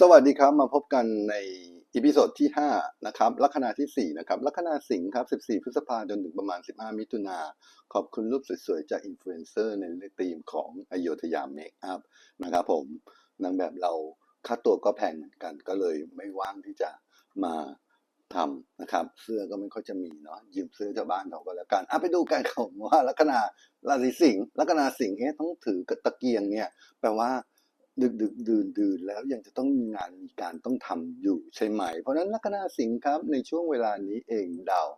สวัสดีครับ มาพบกันในอีพิโซดที่ 5 นะครับ ลัคนาที่ 4 นะครับ ลัคนาสิงห์ครับ 14 พฤษภาจนถึงประมาณ 15 มิถุนา ขอบคุณรูปสวยๆ จากอินฟลูเอนเซอร์ในธีมของอโยธยาเมคอัพนะครับผมนางแบบเราค่าตัวก็แพงเหมือนกันก็เลยไม่ว่างที่จะมาทำนะครับ เสื้อก็ไม่ค่อยจะมีเนาะยืมเสื้อชาวบ้านเขาก็แล้วกันอะไปดูกันครับว่าลัคนาราศีสิงห์ลัคนาสิงห์เอ๊ะต้องถือกระตะเกียงเนี่ยแปลว่า ดึกดึกดื่นดื่นแล้วยังจะต้องมีงานมีการต้องทำอยู่ใช่ไหม เพราะนั้นลัคนาสิงห์ครับในช่วงเวลานี้เองดาว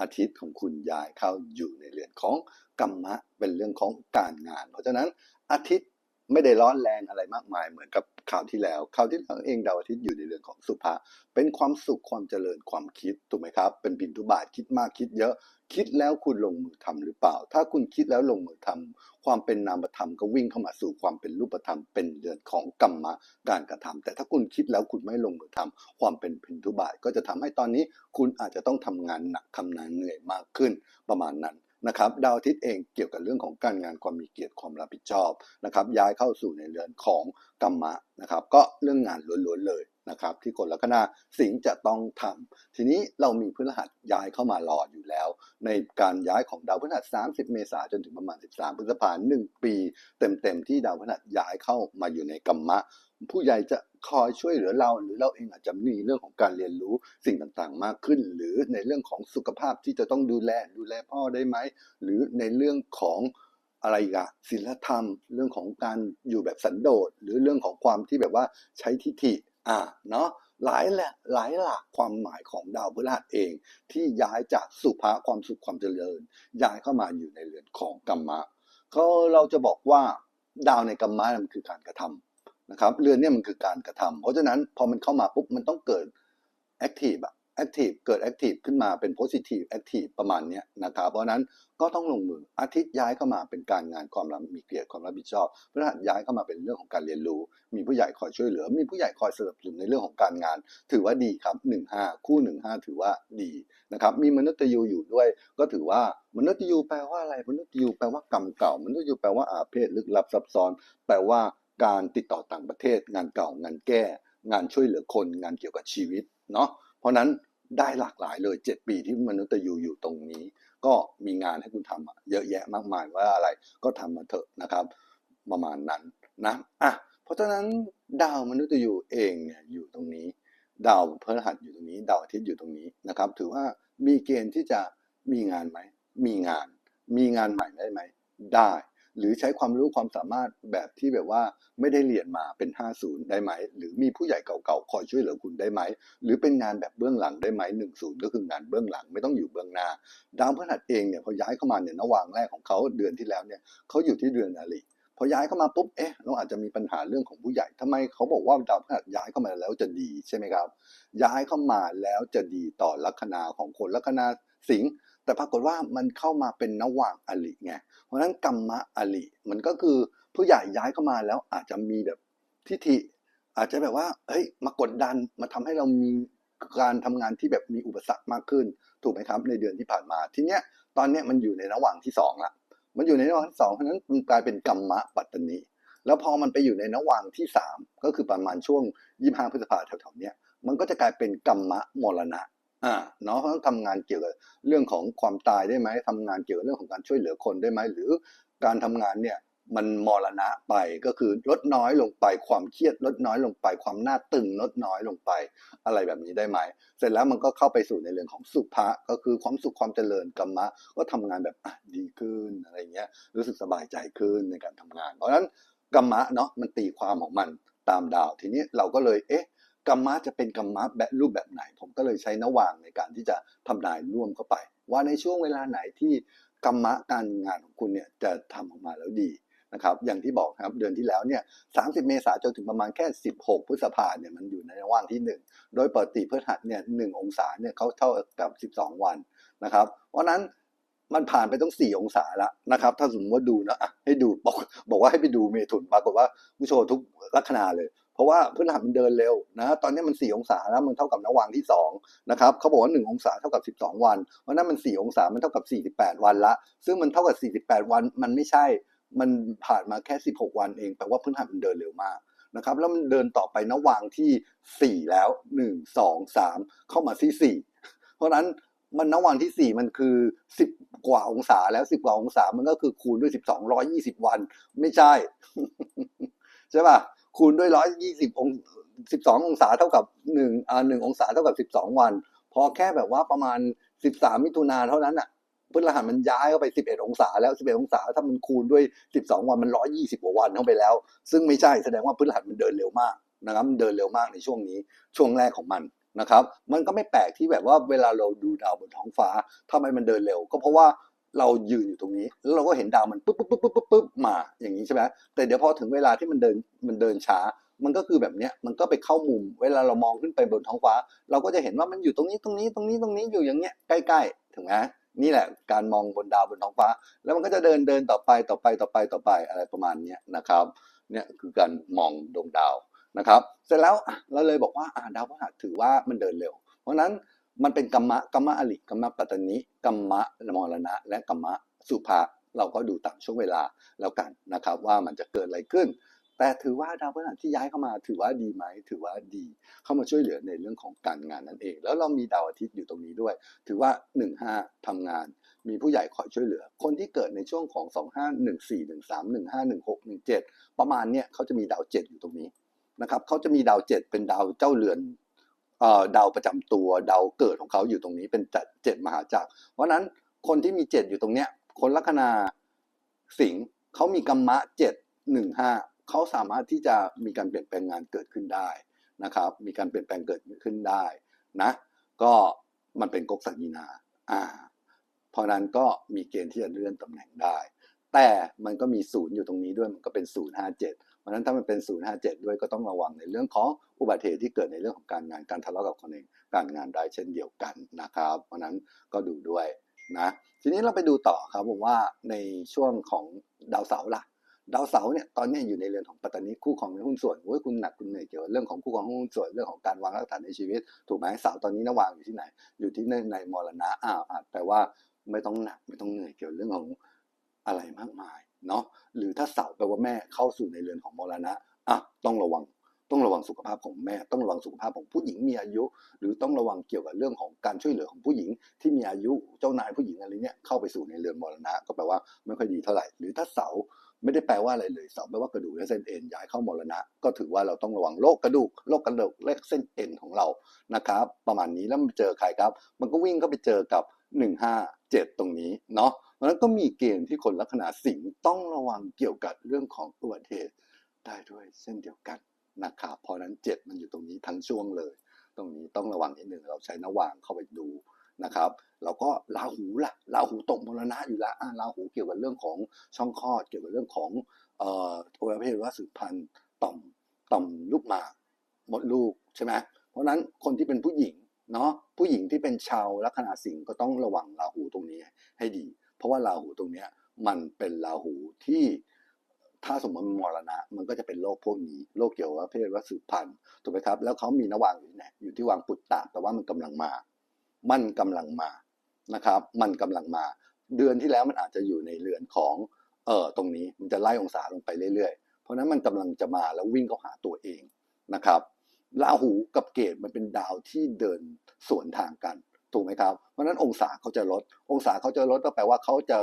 อาทิตย์ของคุณย้ายเข้าอยู่ในเรือนของกรรมะเป็นเรื่องของการงาน เพราะฉะนั้นอาทิตย์ไม่ได้ร้อนแรงอะไรมากมายเหมือนกับคราวที่แล้วคราวที่แล้วเองดาวอาทิตย์อยู่ในเรื่อนของสุภะเป็นความสุขความเจริญความคิดถูกไหมครับ เป็นบินทุบาทคิดมากคิดเยอะ คิดแล้วคุณลงมือทำหรือเปล่า ถ้าคุณคิดแล้วลงมือทำความเป็นนามธรรมก็วิ่งเข้ามาสู่ความเป็นรูปธรรม เป็นเรือนของกรรมะการกระทำแต่ถ้าคุณคิดแล้วคุณไม่ลงมือทำความเป็นพินทุบาทก็จะทำให้ตอนนี้ คุณอาจจะต้องทำงานหนักทำงานเหนื่อยมากขึ้นประมาณนั้นนะครับดาวอาทิตย์เองเกี่ยวกับเรื่องของการงานความมีเกียรติความรับผิดชอบนะครับย้ายเข้าสู่ในเรือนของกรรมะนะครับก็เรื่องงานล้วนๆเลยนะครับที่คนลัคนาสิงจะต้องทำทีนี้เรามีพฤหัสย้ายเข้ามารออยู่แล้ว ในการย้ายของดาวพฤหัส 30 เมษายนจนถึงประมาณ 13 พฤษภาคมหนึ่งปี เต็มๆที่ดาวพฤหัสย้ายเข้ามาอยู่ในกรรมะ ผู้ใหญ่จะคอยช่วยเหลือเราหรือเราเองอาจจะมีเรื่องของการเรียนรู้สิ่งต่างๆมากขึ้น หรือในเรื่องของสุขภาพที่จะต้องดูแลดูแลพ่อได้ไหม หรือในเรื่องของอะไรอีกะศีลธรรม เรื่องของการอยู่แบบสันโดษหรือเรื่องของความที่แบบว่าใช้ทิฏฐิอ่าเนาะ หลายแหละหลายหลักความหมายของดาวพฤหัสเอง ที่ย้ายจากสุภาความสุขความเจริญ ย้ายเข้ามาอยู่ในเรือนของกรรมะเขาเราจะบอกว่าดาวในกรรมะมันคือการกระทำนะครับเรือนเนี่ยมันคือการกระทำเพราะฉะนั้นพอมันเข้ามาปุ๊บมันต้องเกิดแอคทีฟอะ แอคทีฟเกิดแอคทีฟขึ้นมาเป็นโพซิทีฟแอคทีฟประมาณนี้นะครับ เพราะนั้นก็ต้องลงมืออาทิตย์ย้ายเข้ามาเป็นการงานความรับมีเกียรติความรับผิดชอบพฤหัสย้ายเข้ามาเป็นเรื่องของการเรียนรู้ มีผู้ใหญ่คอยช่วยเหลือ มีผู้ใหญ่คอยสนับสนุนในเรื่องของการงาน ถือว่าดีครับหนึ่งห้าคู่หนึ่งห้าถือว่าดีนะครับมีมนุษย์ยูอยู่ด้วย ก็ถือว่ามนุษย์ยูแปลว่าอะไรมนุษย์ยูแปลว่ากรรมเก่ามนุษย์ยูแปลว่าอาเพศลึกลับซับซ้อน แปลว่าการติดต่อต่างประเทศ งานเก่างานแก้ งานช่วยเหลือคน งานเกี่ยวกับชีวิตเนาะ เพราะนั้นได้หลากหลายเลย 7 ปีที่มนุษย์ยูอยู่ตรงนี้ ก็มีงานให้คุณทำเยอะแยะมากมายว่าอะไรก็ทำมาเถอะนะครับประมาณนั้นนะอะเพราะฉะนั้นดาวมนุษย์ยูเองเนี่ยอยู่ตรงนี้ ดาวพฤหัสอยู่ตรงนี้ ดาวอาทิตย์อยู่ตรงนี้นะครับ ถือว่ามีเกณฑ์ที่จะมีงานไหมมีงาน มีงานใหม่ได้ไหมได้ หรือใช้ความรู้ความสามารถแบบที่แบบว่าไม่ได้เรียนมาเป็น 50 ได้ไหม หรือมีผู้ใหญ่เก่าๆคอยช่วยเหลือคุณได้ไหม หรือเป็นงานแบบเบื้องหลังได้ไหม10 ก็คืองานเบื้องหลังไม่ต้องอยู่เบื้องหน้า ดาวพฤหัสเองเนี่ยพอย้ายเข้ามาเนี่ยนวางแรกของเขาเดือนที่แล้วเนี่ยเขาอยู่ที่เดือนอาลีพอย้ายเข้ามาปุ๊บ เอ๊ะ เราอาจจะมีปัญหาเรื่องของผู้ใหญ่ทำไมเขาบอกว่าดาวพฤหัสย้ายเข้ามาแล้วจะดีใช่ไหมครับ ย้ายเข้ามาแล้วจะดีต่อลัคนาของคนลัคนาสิงห์แต่ปรากฏว่ามันเข้ามาเป็นนวางอลิไง ราะฉะนั้นกรรมะอลิมันก็คือผู้ใหญ่ย้ายเข้ามาแล้วอาจจะมีแบบทิฏฐิ อาจจะแบบว่าเฮ้ยมากดดันมาทำให้เรามีการทำงานที่แบบมีอุปสรรคมากขึ้น ถูกไหมครับในเดือนที่ผ่านมาทีเนี้ยตอนเนี้ยมันอยู่ในระหว่างที่สองละมันอยู่ในระหว่างที่สองเพราะฉะนั้นมันกลายเป็นกรรมะปัตตนีแล้วพอมันไปอยู่ในระหว่างที่สามก็คือประมาณช่วงยี่ห้าพฤษภาแถวๆเนี้ยมันก็จะกลายเป็นกรรมะมรณะ อ่าเนาะต้องทำงานเกี่ยวกับเรื่องของความตายได้ไหมทำงานเกี่ยวกับเรื่องของการช่วยเหลือคนได้ไหมหรือการทำงานเนี่ยมันมรณะไปก็คือลดน้อยลงไปความเครียดลดน้อยลงไป ความหน้าตึงลดน้อยลงไป อะไรแบบนี้ได้ไหม เสร็จแล้วมันก็เข้าไปสู่ในเรื่องของสุภะก็คือความสุขความเจริญกรรมะ ก็ทำงานแบบดีขึ้นอะไรเงี้ยรู้สึกสบายใจขึ้นในการทำงาน เพราะฉะนั้นกรรมะเนาะมันตีความของมันตามดาวทีนี้เราก็เลยเอ๊ะ กรรมะจะเป็นกรรมะแบบรูปแบบไหน ผมก็เลยใช้นวางในการที่จะทำนายร่วมเข้าไป ว่าในช่วงเวลาไหนที่กรรมะการงานของคุณเนี่ยจะทำออกมาแล้วดีนะครับอย่างที่บอกครับเดือนที่แล้วเนี่ย 30 เมษายนจนถึงประมาณแค่ 16 พฤษภาเนี่ยมันอยู่ในระหว่างที่ 1 โดยปกติพฤหัสเนี่ยหองศาเนี่ยเขาเท่ากับ 12 วันนะครับ เพราะนั้นมันผ่านไปต้อง 4 องศาแล้วนะครับ ถ้าสมมติว่าดูนะให้ดูบอกบอกว่าให้ไปดูเมถุนปรากฏว่าผู้โชว์ทุกลัคนาเลย เพราะว่าพฤหัสมันเดินเร็วนะตอนนี้มัน4องศาแล้วมันเท่ากับนวางที่2นะครับเขาบอกว่า1องศาเท่ากับ 12 วันเพราะนั้นมัน4องศามันเท่ากับ 48 วันละ ซึ่งมันเท่ากับ 48 วันมันไม่ใช่มันผ่านมาแค่ 16 วันเองแปลว่าพื้นฐานมันเดินเร็วมากนะครับแล้วมันเดินต่อไปนวางที่ 4 แล้ว 1 2 3 เข้ามาที่ 4 เพราะนั้นมันนวางที่ 4 มันคือ 10 กว่าองศาแล้ว 10 กว่าองศามันก็คือคูณด้วย 12 120 วันไม่ใช่ ใช่ป่ะ คูณด้วย120อง12องศาเท่ากับ1อ่า1องศาเท่ากับ12วัน พอแค่แบบว่าประมาณ13มิถุนาเท่านั้นอะพฤหัสมันย้ายเข้าไป 11 องศาแล้ว 11 องศา ถ้ามันคูณด้วย 12 วันมัน 120กว่าวันเข้าไปแล้ว ซึ่งไม่ใช่แสดงว่าพฤหัสมันเดินเร็วมากนะครับมันเดินเร็วมากในช่วงนี้ช่วงแรกของมันนะครับ มันก็ไม่แปลกที่แบบว่าเวลาเราดูดาวบนท้องฟ้าทำไมมันเดินเร็ว ก็เพราะว่า เรายืนอยู่ตรงนี้ แล้วเราก็เห็นดาวมันปุ๊บปุ๊บปุ๊บปุ๊บปุ๊บปุ๊บมาอย่างนี้ใช่ไหมแต่เดี๋ยวพอถึงเวลาที่มันเดินมันเดินช้า มันก็คือแบบเนี้ยมันก็ไปเข้ามุม เวลาเรามองขึ้นไปบนท้องฟ้า เราก็จะเห็นว่ามันอยู่ตรงนี้ตรงนี้ตรงนี้ตรงนี้อยู่อย่างเงี้ยใกล้ๆถึงไหมนี่แหละการมองบนดาวบนท้องฟ้า แล้วมันก็จะเดินเดินต่อไปต่อไปต่อไปต่อไปอะไรประมาณนี้นะครับเนี่ยคือการมองดวงดาวนะครับ เสร็จแล้วเราเลยบอกว่าดาวพฤหัสถือว่ามันเดินเร็ว เพราะนั้น มันเป็นกัมมะกัมมะอลิกัมมะปัตตนิกัมมะมรณะ และกัมมะสุภะเราก็ดูตามช่วงเวลาแล้วกันนะครับว่ามันจะเกิดอะไรขึ้น แต่ถือว่าดาวพฤหัสที่ย้ายเข้ามา ถือว่าดีไหมถือว่าดี เข้ามาช่วยเหลือในเรื่องของการงานนั่นเอง แล้วเรามีดาวอาทิตย์อยู่ตรงนี้ด้วย ถือว่า 15ทำงาน มีผู้ใหญ่คอยช่วยเหลือ คนที่เกิดในช่วงของ 2514 13 15 16 17 ประมาณเนี้ยเขาจะมีดาวเจ็ดอยู่ตรงนี้นะครับเขาจะมีดาวเจ็ดเป็นดาวเจ้าเรือน เอ่อดาวประจำตัวดาวเกิดของเขาอยู่ตรงนี้เป็นเจ็ดมหาจักร เพราะนั้นคนที่มีเจ็ดอยู่ตรงเนี้ย คนลัคนาสิงห์เขามีกัมมะเจ็ดหนึ่งห้าเขาสามารถที่จะมีการเปลี่ยนแปลงงานเกิดขึ้นได้นะครับ มีการเปลี่ยนแปลงเกิดขึ้นได้นะ ก็มันเป็นกกสัญญาอ่า เพราะนั้นก็มีเกณฑ์ที่จะเลื่อนตำแหน่งได้ แต่มันก็มีศูนย์อยู่ตรงนี้ด้วยมันก็เป็นศูนย์ห้าเจ็ดเพราะฉะนั้นถ้ามันเป็นศูนย์ห้าเจ็ดด้วยก็ต้องระวังในเรื่องของอุบัติเหตุที่เกิดในเรื่องของการงานการทะเลาะกับคนเองการงานได้เช่นเดียวกันนะครับ เพราะนั้นก็ดูด้วยนะทีนี้เราไปดูต่อครับผมว่าในช่วงของดาวเสาร์ล่ะดาวเสาร์เนี่ยตอนนี้อยู่ในเรือนของปัตตานีคู่ของในหุ้นส่วนโอ้ยคุณหนักคุณเหนื่อยเกี่ยวกับเรื่องของคู่ของหุ้นส่วนเรื่องของการวางรากฐานในชีวิต ถูกไหมเสาร์ตอนนี้นะวางอยู่ที่ไหน อยู่ที่ในในมรณะอ้าวแปลว่าไม่ต้องหนักไม่ต้องเหนื่อยเกี่ยวกับเรื่องของ อะไรมากมายเนาะหรือถ้าเสาร์แปลว่าแม่เข้าสู่ในเรือนของมรณะอะต้องระวังต้องระวังสุขภาพของแม่ ต้องระวังสุขภาพของผู้หญิงมีอายุ หรือต้องระวังเกี่ยวกับเรื่องของการช่วยเหลือของผู้หญิงที่มีอายุเจ้านายผู้หญิงอะไรเนี่ยเข้าไปสู่ในเรือนมรณะ ก็แปลว่าไม่ค่อยดีเท่าไหร่ หรือถ้าเสาร์ไม่ได้แปลว่าอะไรเลยเสาร์แปลว่ากระดูกและเส้นเอ็นย้ายเข้ามรณะ ก็ถือว่าเราต้องระวังโรคกระดูกโรคกระดูกและเส้นเอ็นของเรานะครับ ประมาณนี้แล้วมันเจอใครครับ มันก็วิ่งเข้าไปเจอกับ 157 ตรงนี้เนาะเพราะฉะนั้นก็มีเกณฑ์ที่คนลัคนาสิงห์ต้องระวังเกี่ยวกับเรื่องของอุบัติเหตุได้ด้วยเช่นเดียวกันนะครับเพราะนั้นเจ็ดมันอยู่ตรงนี้ทั้งช่วงเลย ตรงนี้ต้องระวังนิดหนึ่งเราใช้นวางเข้าไปดูนะครับแล้วก็ราหูล่ะราหูตกมรณะอยู่แล้วอ่าราหูเกี่ยวกับเรื่องของช่องคลอด เกี่ยวกับเรื่องของเอ่อวัยวะเพศว่าสืบพันธุ์ต่อมต่อมลูกหมากมดลูกใช่ไหมเพราะฉะนั้นคนที่เป็นผู้หญิง เนาะผู้หญิงที่เป็นชาวลัคนาสิงห์ก็ต้องระวังราหูตรงนี้ให้ดี เพราะว่าราหูตรงเนี้ยมันเป็นราหูที่ถ้าสมมติมันมรณะ มันก็จะเป็นโรคพวกนี้โรคเกี่ยวกับเพศว่าสืบพันธุ์ถูกไหมครับ แล้วเขามีนวางอยู่ที่ไหนอยู่ที่วางปุตตะแต่ว่ามันกำลังมา มันกำลังมานะครับ มันกำลังมา เดือนที่แล้วมันอาจจะอยู่ในเรือนของเออตรงนี้มันจะไล่องศาลงไปเรื่อยๆ เพราะฉะนั้นมันกำลังจะมาแล้ววิ่งเข้าหาตัวเองนะครับ ราหูกับเกตมันเป็นดาวที่เดินสวนทางกันถูกไหมครับ เพราะนั้นองศาเขาจะลด องศาเขาจะลดก็แปลว่าเขาจะ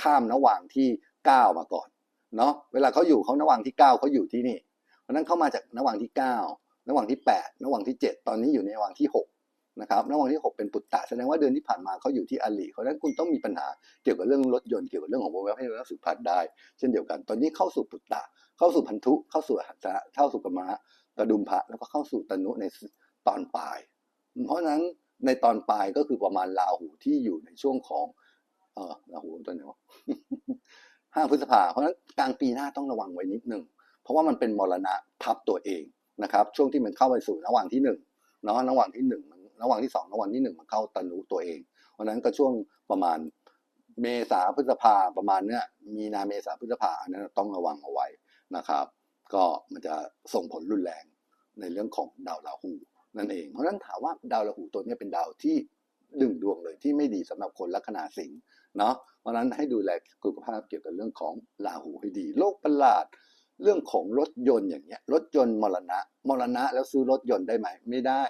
ข้ามนวางที่ 9 มาก่อนเนาะเวลาเขาอยู่เขานวังที่ 9เขาอยู่ที่นี่ เพราะนั้นเขามาจากนวังที่9นวังที่8นวังที่ 7 ตอนนี้อยู่ในนวังที่ 6 นะครับนวังที่ 6 เป็นปุตตะแสดงว่าเดือนที่ผ่านมาเขาอยู่ที่อลีเพราะนั้นคุณต้องมีปัญหาเกี่ยวกับเรื่องรถยนต์เกี่ยวกับเรื่องของโมเดลให้เราสืบพันธุ์ได้ เช่นเดียวกัน ตอนนี้เข้าสู่ปุตตะเข้าสู่พันธุเข้าสู่หัตถะเข้าสู่กรรมะ กระดุมพระแล้วก็เข้าสู่ตนุในตอนปลาย เพราะฉะนั้นในตอนปลายก็คือประมาณราหูที่อยู่ในช่วงของ เออราหูตอนไหนวะห้าพฤษภาเพราะฉะนั้นกลางปีหน้าต้องระวังไว้นิดหนึ่งเพราะว่ามันเป็นมรณะทับตัวเองนะครับ ช่วงที่มันเข้าไปสู่ระหว่างที่หนึ่งเนาะระหว่างที่หนึ่งระหว่างที่สองระหว่างที่หนึ่งมันเข้าตนุตัวเอง เพราะฉะนั้นก็ช่วงประมาณเมษาพฤษภาประมาณเนี้ยมีนาเมษาพฤษภาอันนั้นต้องระวังเอาไว้นะครับ ก็มันจะส่งผลรุนแรงในเรื่องของดาวราหูนั่นเอง เพราะฉะนั้นถามว่าดาวราหูตัวนี้เป็นดาวที่ดึงดวงเลยที่ไม่ดีสำหรับคนลัคนาสิงห์เนาะเพราะฉะนั้นให้ดูแลสุขภาพเกี่ยวกับเรื่องของราหูให้ดีโรคประหลาด เรื่องของรถยนต์อย่างเงี้ยรถยนต์มรณะ มรณะแล้วซื้อรถยนต์ได้ไหมไม่ได้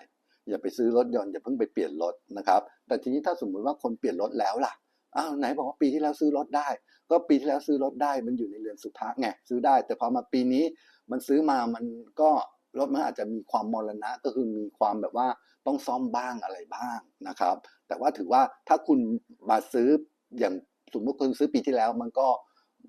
อย่าไปซื้อรถยนต์อย่าเพิ่งไปเปลี่ยนรถนะครับ แต่ทีนี้ถ้าสมมุติว่าคนเปลี่ยนรถแล้วล่ะ อ้าวไหนบอกว่าปีที่แล้วซื้อรถได้ ก็ปีที่แล้วซื้อรถได้มันอยู่ในเรือนสุภาไงซื้อได้ แต่พอมาปีนี้มันซื้อมามันก็รถมันอาจจะมีความมรณะก็คือมีความแบบว่าต้องซ่อมบ้างอะไรบ้างนะครับ แต่ว่าถือว่าถ้าคุณมาซื้ออย่างสมมติคุณซื้อปีที่แล้วมันก็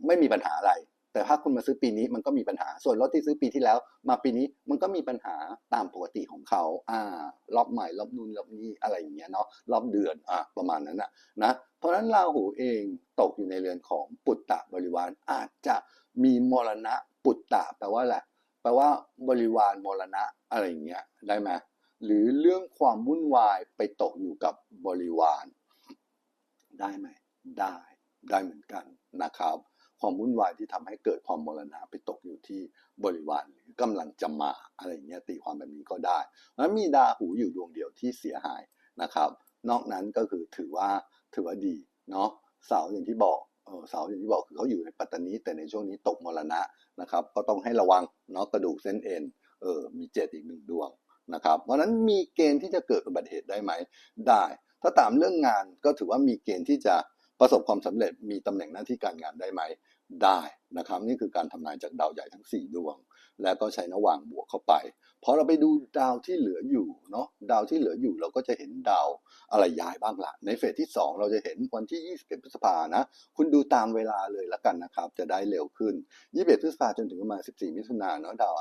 ไม่มีปัญหาอะไร แต่ถ้าคุณมาซื้อปีนี้มันก็มีปัญหา ส่วนรถที่ซื้อปีที่แล้ว มาปีนี้มันก็มีปัญหาตามปกติของเขาอ่ารอบใหม่รอบนู่นรอบนี้อะไรอย่างเงี้ยเนาะรอบเดือนอะประมาณนั้นนะนะเพราะฉะนั้นราหูเองตกอยู่ในเรือนของปุตตะบริวารอาจจะมีมรณะปุตตะแปลว่าอะไรแปลว่าบริวารมรณะอะไรอย่างเงี้ยได้ไหมหรือเรื่องความวุ่นวายไปตกอยู่กับบริวาร ได้ไหมได้ได้เหมือนกันนะครับ ความวุ่นวายที่ทำให้เกิดความมรณะไปตกอยู่ที่บริวารหรือกำลังจะมาอะไรเงี้ยตีความแบบนี้ก็ได้เพราะฉะนั้นมีดาหูอยู่ดวงเดียวที่เสียหายนะครับ นอกนั้นก็คือถือว่าถือว่าดีเนาะเสาอย่างที่บอกเออเสาอย่างที่บอกคือเขาอยู่ในปัตตานีแต่ในช่วงนี้ตกมรณะนะครับ ก็ต้องให้ระวังเนาะกระดูกเส้นเอ็นเออมีเจ็ดอีกหนึ่งดวงนะครับ เพราะนั้นมีเกณฑ์ที่จะเกิดอุบัติเหตุได้ไหมได้ ถ้าตามเรื่องงานก็ถือว่ามีเกณฑ์ที่จะ ประสบความสำเร็จมีตำแหน่งหน้าที่การงานได้ไหมได้นะครับ นี่คือการทำนายจากดาวใหญ่ทั้ง 4 ดวง แล้วก็ใช้นวางบวกเข้าไปพอเราไปดูดาวที่เหลืออยู่เนาะดาวที่เหลืออยู่เราก็จะเห็นดาวอะไรย้ายบ้างละในเฟสที่ 2 เราจะเห็นวันที่ 21 พฤษภานะ คุณดูตามเวลาเลยละกันนะครับ จะได้เร็วขึ้น 21 พฤษภาจนถึงประมาณ 14 มิถุนายนเนาะดาว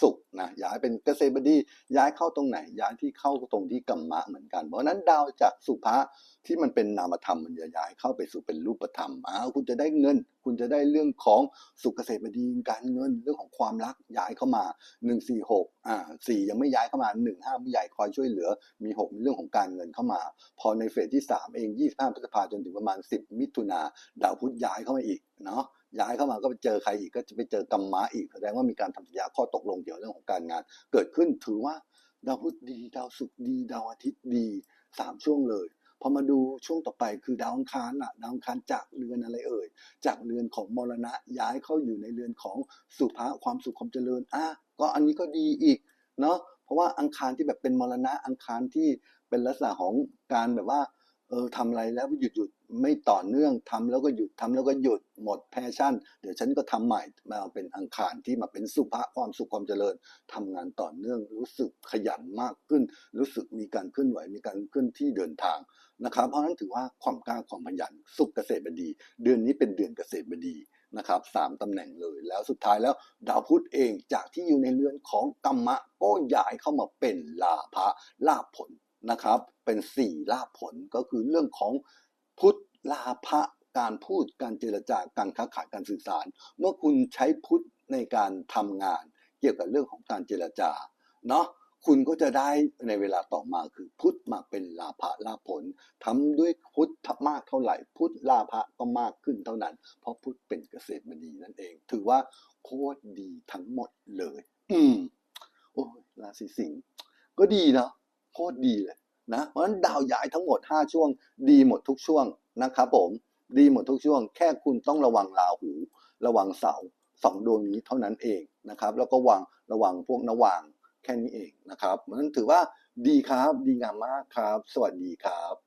ศุกนะย้ายเป็นเกษตรบดีย้ายเข้าตรงไหน ย้ายที่เข้าตรงที่กัมมะเหมือนกัน เพราะฉะนั้นดาวจากสุภะที่มันเป็นนามธรรมมันจะย้ายเข้าไปสู่เป็นรูปธรรมอ้าวคุณจะได้เงิน คุณจะได้เรื่องของสุขเกษตรบดีการเงินเรื่องของความรักย้ายเข้ามา 146อ่า4ยังไม่ย้ายเข้ามา 15ผู้ใหญ่คอยช่วยเหลือมี 6 มีเรื่องของการเงินเข้ามา พอในเฟสที่ 3 เอง 25พฤษภาจนถึงประมาณ 10 มิถุนาดาวพุธย้ายเข้ามาอีกเนาะย้ายเข้ามาก็ไปเจอใครอีกก็จะไปเจอกรรมะอีกแสดงว่ามีการทำสัญญาข้อตกลงเกี่ยวกับเรื่องของการงาน เกิดขึ้นถือว่าดาวพุธดีดาวศุกร์ดีดาวอาทิตย์ดีสามช่วงเลย พอมาดูช่วงต่อไปคือดาวอังคารล่ะดาวอังคารจากเรือนอะไรเอ่ย จากเรือนของมรณะย้ายเข้าอยู่ในเรือนของสุภาความสุขความเจริญอะก็อันนี้ก็ดีอีกเนาะเพราะว่าอังคารที่แบบเป็นมรณะอังคารที่เป็นลักษณะของการแบบว่า เออทำอะไรแล้วหยุดหยุดไม่ต่อเนื่องทำแล้วก็หยุดทำแล้วก็หยุดหมดแพชชั่น เดี๋ยวฉันก็ทำใหม่มาเป็นอังคารที่มาเป็นสุภาความสุขความเจริญทำงานต่อเนื่องรู้สึกขยันมากขึ้น รู้สึกมีการเคลื่อนไหวมีการเคลื่อนที่เดินทางนะครับ เพราะฉะนั้นถือว่าความกล้าความขยันสุขเกษตรบดี เดือนนี้เป็นเดือนเกษตรบดีนะครับสามตำแหน่งเลยแล้วสุดท้ายแล้วดาวพุธเองจากที่อยู่ในเรือนของกรรมะก็ย้ายเข้ามาเป็นลาภะลาภผล นะครับ เป็นสี่ลาผลก็คือเรื่องของพุทธลาภะการพูดการเจรจาการค้าขายการสื่อสาร เมื่อคุณใช้พุทธในการทำงาน เกี่ยวกับเรื่องของการเจรจาเนาะคุณก็จะได้ในเวลาต่อมาคือพุทธมาเป็นลาภะลาผลทำด้วยพุทธมากเท่าไหร่ พุทธลาภะก็มากขึ้นเท่านั้น เพราะพุทธเป็นเกษตรบดีนั่นเอง ถือว่าโคตรดีทั้งหมดเลย อืมโอ้ราศีสิงห์ก็ดีเนาะ โคตรดีเลยนะเพราะฉะนั้นดาวย้ายทั้งหมด 5 ช่วง ดีหมดทุกช่วงนะครับผมดีหมดทุกช่วง แค่คุณต้องระวังราหู ระวังเสาสองดวงนี้เท่านั้นเองนะครับ แล้วก็วางระวังพวกนวางแค่นี้เองนะครับเพราะฉะนั้นถือว่าดีครับ ดีงามมากครับ สวัสดีครับ